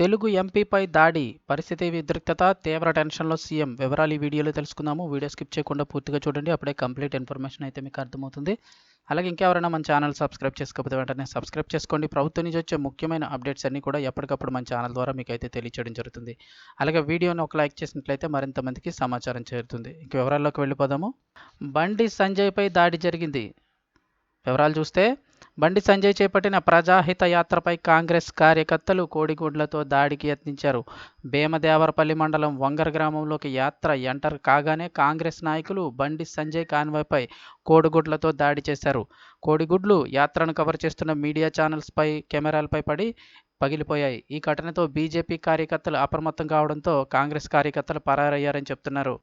తెలుగు ఎంపీపై దాడి పరిస్థితి ఉద్రిక్తత తీవ్ర టెన్షన్లో సీఎం వివరాలు ఈ వీడియోలో తెలుసుకుందాము. వీడియో స్కిప్ చేయకుండా పూర్తిగా చూడండి అప్పుడే కంప్లీట్ ఇన్ఫర్మేషన్ అయితే మీకు అర్థమవుతుంది. అలాగే ఇంకెవరైనా మన ఛానల్ సబ్స్క్రైబ్ చేసుకోకపోతే వెంటనే సబ్స్క్రైబ్ చేసుకోండి. ప్రభుత్వం నుంచి వచ్చే ముఖ్యమైన అప్డేట్స్ అన్నీ కూడా ఎప్పటికప్పుడు మన ఛానల్ ద్వారా మీకు అయితే తెలియచేయడం జరుగుతుంది. అలాగే వీడియోని ఒక లైక్ చేసినట్లయితే మరింత మందికి సమాచారం చేరుతుంది. ఇంక వివరాల్లోకి వెళ్ళిపోదాము. బండి సంజయ్పై దాడి జరిగింది. వివరాలు చూస్తే బండి సంజయ్ చేపట్టిన ప్రజాహిత యాత్రపై కాంగ్రెస్ కార్యకర్తలు కోడిగుడ్లతో దాడికి యత్నించారు. భీమదేవరపల్లి మండలం వంగర గ్రామంలోకి యాత్ర ఎంటర్ కాగానే కాంగ్రెస్ నాయకులు బండి సంజయ్ కాన్వాయ్పై కోడిగుడ్లతో దాడి చేశారు. కోడిగుడ్లు యాత్రను కవర్ చేస్తున్న మీడియా ఛానల్స్పై కెమెరాలపై పడి పగిలిపోయాయి. ఈ ఘటనతో బీజేపీ కార్యకర్తలు అప్రమత్తం కావడంతో కాంగ్రెస్ కార్యకర్తలు పరారయ్యారని చెప్తున్నారు.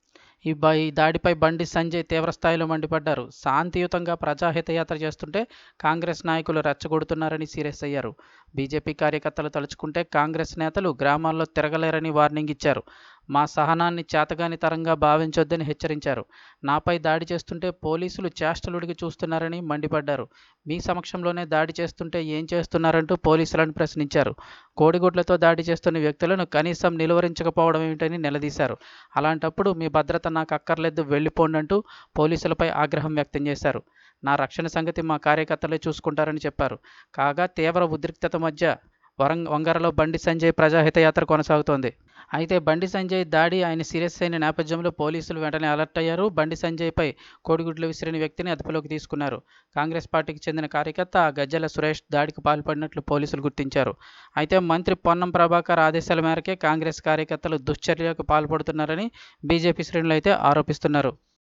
ఈ బ ఈ దాడిపై బండి సంజయ్ తీవ్రస్థాయిలో మండిపడ్డారు. శాంతియుతంగా ప్రజాహిత యాత్ర చేస్తుంటే కాంగ్రెస్ నాయకులు రెచ్చగొడుతున్నారని సీరియస్ అయ్యారు. బీజేపీ కార్యకర్తలు తలుచుకుంటే కాంగ్రెస్ నేతలు గ్రామాల్లో తిరగలేరని వార్నింగ్ ఇచ్చారు. మా సహనాన్ని చేతగాని తరంగా భావించొద్దని హెచ్చరించారు. నాపై దాడి చేస్తుంటే పోలీసులు చేష్టలుడికి చూస్తున్నారని మండిపడ్డారు. మీ సమక్షంలోనే దాడి చేస్తుంటే ఏం చేస్తున్నారంటూ పోలీసులను ప్రశ్నించారు. కోడిగుడ్లతో దాడి చేస్తున్న వ్యక్తులను కనీసం నిలువరించకపోవడం ఏమిటని నిలదీశారు. అలాంటప్పుడు మీ భద్రత నాకు అక్కర్లేదు వెళ్ళిపోండి అంటూ పోలీసులపై ఆగ్రహం వ్యక్తం చేశారు. నా రక్షణ సంగతి మా కార్యకర్తలే చూసుకుంటారని చెప్పారు. కాగా తీవ్ర ఉద్రిక్తత మధ్య వరంగ వంగరలో బండి సంజయ్ ప్రజాహిత యాత్ర కొనసాగుతోంది. అయితే బండి సంజయ్ దాడి ఆయన సీరియస్ అయిన నేపథ్యంలో పోలీసులు వెంటనే అలర్ట్ అయ్యారు. బండి సంజయ్పై కోడిగుడ్లు విసిరిన వ్యక్తిని అదుపులోకి తీసుకున్నారు. కాంగ్రెస్ పార్టీకి చెందిన కార్యకర్త గజ్జల సురేష్ దాడికి పాల్పడినట్లు పోలీసులు గుర్తించారు. అయితే మంత్రి పొన్నం ప్రభాకర్ ఆదేశాల మేరకే కాంగ్రెస్ కార్యకర్తలు దుశ్చర్యకు పాల్పడుతున్నారని బీజేపీ శ్రేణులు అయితే ఆరోపిస్తున్నారు.